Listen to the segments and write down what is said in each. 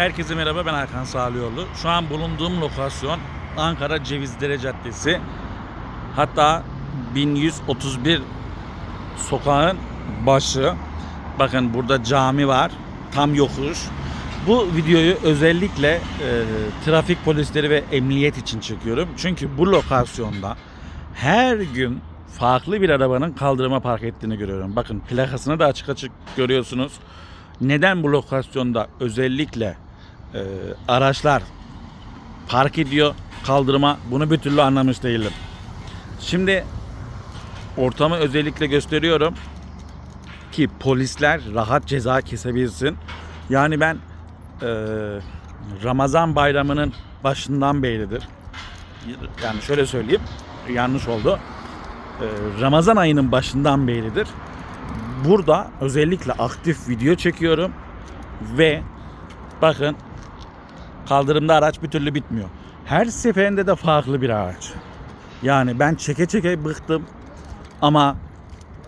Herkese merhaba ben Hakan Sağlıoğlu. Şu an bulunduğum lokasyon Ankara Cevizdere Caddesi. Hatta 1131 sokağın başı. Bakın burada cami var. Tam yokuş. Bu videoyu özellikle e, trafik polisleri ve emniyet için çekiyorum. Çünkü bu lokasyonda her gün farklı bir arabanın kaldırıma park ettiğini görüyorum. Bakın plakasını da açık açık görüyorsunuz. Neden bu lokasyonda özellikle e, araçlar park ediyor kaldırıma bunu bir türlü anlamış değilim. Şimdi ortamı özellikle gösteriyorum ki polisler rahat ceza kesebilsin. Yani ben e, Ramazan bayramının başından beridir. Yani şöyle söyleyeyim yanlış oldu. E, Ramazan ayının başından beridir. Burada özellikle aktif video çekiyorum ve bakın kaldırımda araç bir türlü bitmiyor. Her seferinde de farklı bir araç. Yani ben çeke çeke bıktım ama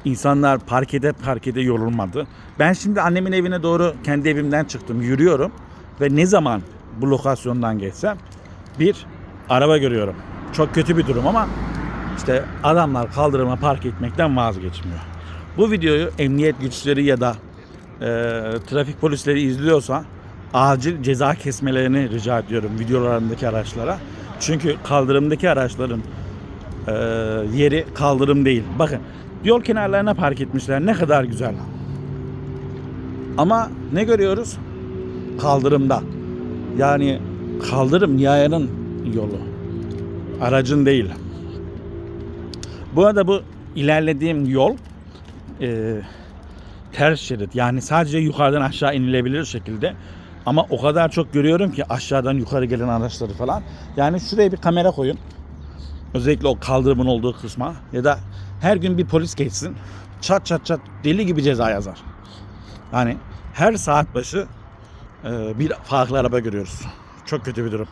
insanlar parkede parkede yorulmadı. Ben şimdi annemin evine doğru kendi evimden çıktım yürüyorum ve ne zaman bu lokasyondan geçsem bir araba görüyorum. Çok kötü bir durum ama işte adamlar kaldırıma park etmekten vazgeçmiyor. Bu videoyu emniyet güçleri ya da e, trafik polisleri izliyorsa acil ceza kesmelerini rica ediyorum videolarındaki araçlara. Çünkü kaldırımdaki araçların e, yeri kaldırım değil. Bakın yol kenarlarına park etmişler ne kadar güzel. Ama ne görüyoruz? Kaldırımda. Yani kaldırım yayanın yolu. Aracın değil. Bu arada bu ilerlediğim yol e, ters şerit. Yani sadece yukarıdan aşağı inilebilir şekilde. Ama o kadar çok görüyorum ki aşağıdan yukarı gelen araçları falan. Yani şuraya bir kamera koyun. Özellikle o kaldırımın olduğu kısma. Ya da her gün bir polis geçsin. Çat çat çat deli gibi ceza yazar. Yani her saat başı e, bir farklı araba görüyoruz. Çok kötü bir durum.